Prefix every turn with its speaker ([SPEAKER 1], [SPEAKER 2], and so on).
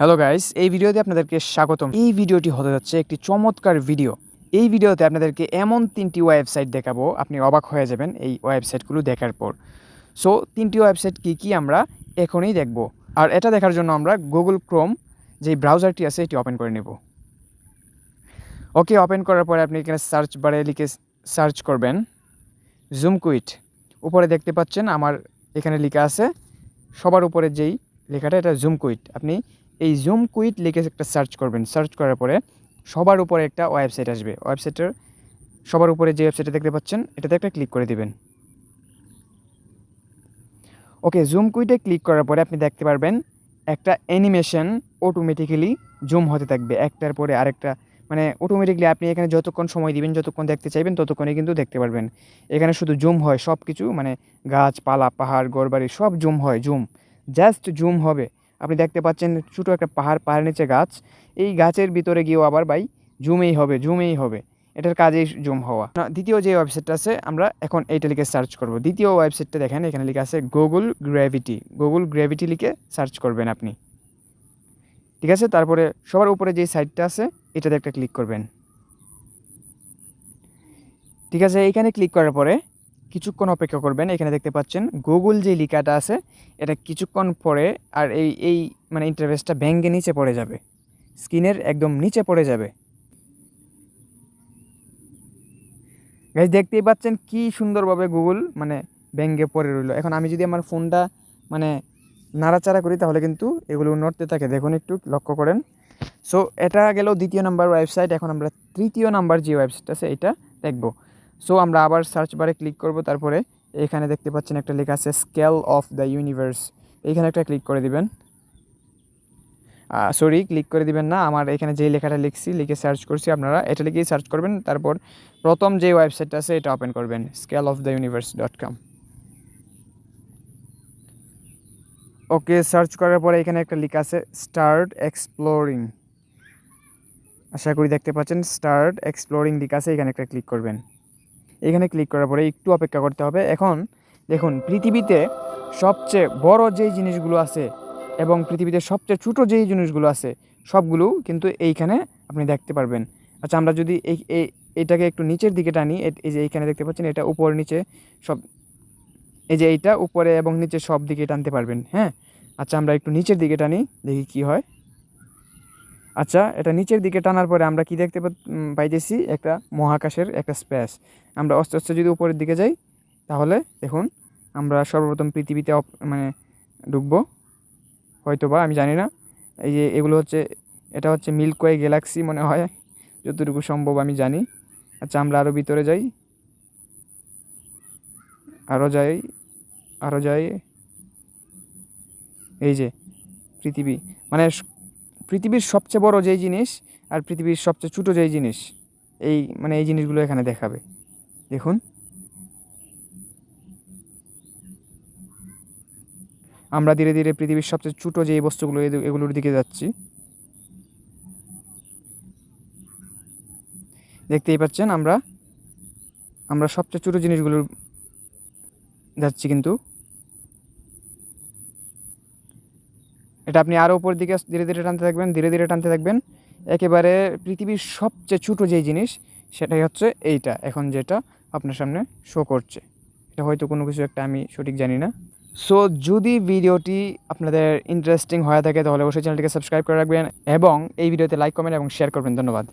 [SPEAKER 1] Hello guys এই ভিডিওতে আপনাদেরকে স্বাগতম। এই ভিডিওটি হতে যাচ্ছে একটি চমৎকার ভিডিও। এই ভিডিওতে আপনাদেরকে এমন তিনটি ওয়েবসাইট দেখাবো। আপনি অবাক হয়ে যাবেন এই ওয়েবসাইটগুলো দেখার পর। সো তিনটি ওয়েবসাইট কি কি আমরা এখনই দেখব। আর এটা দেখার জন্য আমরা গুগল ক্রোম যে ব্রাউজারটি আছে, এটি ওপেন করে নেব। ওকে ওপেন করার পরে আপনি এখানে সার্চ বারে লিখে সার্চ করবেন। জুম কুইট উপরে দেখতে পাচ্ছেন আমার এখানে লেখা আছে। সবার উপরে যেই লেখাটা, এটা জুম কুইট আপনি এই জুম কুইট লিখে একটা সার্চ করবেন। সার্চ করার পরে সবার উপরে একটা ওয়েবসাইট আসবে। ওয়েবসাইটের সবার উপরে যে ওয়েবসাইটটা দেখতে পাচ্ছেন, এটাতে একটা ক্লিক করে দিবেন। ওকে জুম কুইটে ক্লিক করার পরে আপনি দেখতে পারবেন একটা অ্যানিমেশন অটোমেটিক্যালি জুম হতে থাকবে। একটার পরে আরেকটা মানে অটোমেটিকলি আপনি এখানে যতক্ষণ সময় দিবেন, যতক্ষণ দেখতে চাইবেন ততক্ষণে কিন্তু দেখতে পারবেন। এখানে শুধু জুম হয় সব কিছু মানে গাছপালা, পাহাড় গড়বাড়ি সব জুম হয় জুম জাস্ট জুম হবে। আপনি দেখতে পাচ্ছেন ছোটো একটা পাহাড় পাহাড় নিচে গাছ। এই গাছের ভিতরে গিয়েও আবার ভাই জুমেই হবে জুমেই হবে। এটার কাজেই জুম হওয়া। না, দ্বিতীয় যে ওয়েবসাইটটা আছে আমরা এখন এইটা লিখে সার্চ করব। দ্বিতীয় ওয়েবসাইটটা দেখেন এখানে লিখে আছে গুগল গ্র্যাভিটি গুগল গ্র্যাভিটি লিখে সার্চ করবেন আপনি। ঠিক আছে? তারপরে সবার উপরে যে সাইটটা আছে এটাতে একটা ক্লিক করবেন। ঠিক আছে? এইখানে ক্লিক করার পরে কিছুক্ষণ অপেক্ষা করবেন, এখানে দেখতে পাচ্ছেন গুগল যে লিখাটা আছে, এটা কিছুক্ষণ পরে আর এই এই মানে ইন্টারভেসটা ভেঙ্গে নিচে পড়ে যাবে। স্ক্রিনের একদম নিচে পড়ে যাবে। গাইজ দেখতেই পাচ্ছেন কি সুন্দরভাবে গুগল মানে ভেঙ্গে পড়ে রইল। এখন আমি যদি আমার ফোনটা মানে নাড়াচাড়া করি, তাহলে কিন্তু এগুলো নড়তে থাকে। দেখুন একটু, লক্ষ্য করেন। সো এটা গেল দ্বিতীয় নাম্বার ওয়েবসাইট এখন আমরা তৃতীয় নাম্বার যে ওয়েবসাইট আছে, এটা দেখব। সো আমরা আবার সার্চ বারে ক্লিক করব, তারপরে এখানে দেখতে পাচ্ছেন একটা লেখা আছে স্কেল অফ দ্য ইউনিভার্স এইখানে একটা ক্লিক করে দিবেন। সরি ক্লিক করে দিবেন না। আমার এখানে যে লেখাটা লিখছি, লিখে সার্চ করছি, আপনারা এটা লিখেই সার্চ করবেন। তারপর প্রথম যে ওয়েবসাইটটা আছে, এটা ওপেন করবেন scale of the universe dot com okay search করার পরে এখানে একটা লিখা আছে স্টার্ট এক্সপ্লোরিং আশা করি দেখতে পাচ্ছেন স্টার্ট এক্সপ্লোরিং লিখা আছে, এখানে একটা ক্লিক করবেন। এখানে ক্লিক করার পরে একটু অপেক্ষা করতে হবে। এখন দেখুন, পৃথিবীতে সবচেয়ে বড় যেই জিনিসগুলো আছে এবং পৃথিবীতে সবচেয়ে ছোটো যেই জিনিসগুলো আছে, সবগুলো কিন্তু এইখানে আপনি দেখতে পারবেন। আচ্ছা আমরা যদি এই এটাকে একটু নিচের দিকে টানি এই যে এইখানে দেখতে পাচ্ছেন, এটা উপর নিচে সব, এই যে এইটা উপরে এবং নিচে সব দিকে টানতে পারবেন হ্যাঁ? আচ্ছা আমরা একটু নিচের দিকে টানি, দেখি কি হয়। আচ্ছা এটা নিচের দিকে টানার পরে আমরা কি দেখতে পাইতেছি? একটা মহাকাশের একটা স্পেস। আমরা আস্তে আস্তে যদি উপরের দিকে যাই, তাহলে দেখুন, আমরা সর্বপ্রথম পৃথিবীতে মানে ঢুকবো। হয়তো বা আমি জানি না। এই যে এগুলো হচ্ছে, এটা হচ্ছে মিল্কওয়ে গ্যালাক্সি মনে হয়, যতটুকু সম্ভব আমি জানি। আচ্ছা আমরা আরও ভিতরে যাই। আরও যাই আরও যাই। এই যে, পৃথিবী। মানে পৃথিবীর সবচেয়ে বড় যেই জিনিস আর পৃথিবীর সবচেয়ে ছোটো যেই জিনিস, এই মানে এই জিনিসগুলো এখানে দেখাবে। দেখুন। আমরা ধীরে ধীরে পৃথিবীর সবচেয়ে ছোটো যে বস্তুগুলো এগুলোর দিকে যাচ্ছি। দেখতেই পাচ্ছেন আমরা? আমরা সবচেয়ে ছোটো জিনিসগুলোর যাচ্ছি কিন্তু। এটা আপনি আরও উপর দিকে ধীরে ধীরে টানতে থাকবেন, ধীরে ধীরে টানতে থাকবেন। একেবারে পৃথিবীর সবচেয়ে ছোটো যেই জিনিস, সেটাই হচ্ছে এইটা, এখন যেটা আপনার সামনে শো করছে। এটা হয়তো কোনো কিছু একটা আমি সঠিক জানি না। সো যদি ভিডিওটি আপনাদের ইন্টারেস্টিং হয়ে থাকে, তাহলে অবশ্যই চ্যানেলটিকে সাবস্ক্রাইব করে রাখবেন এবং এই ভিডিওতে লাইক কমেন্ট এবং শেয়ার করবেন। ধন্যবাদ।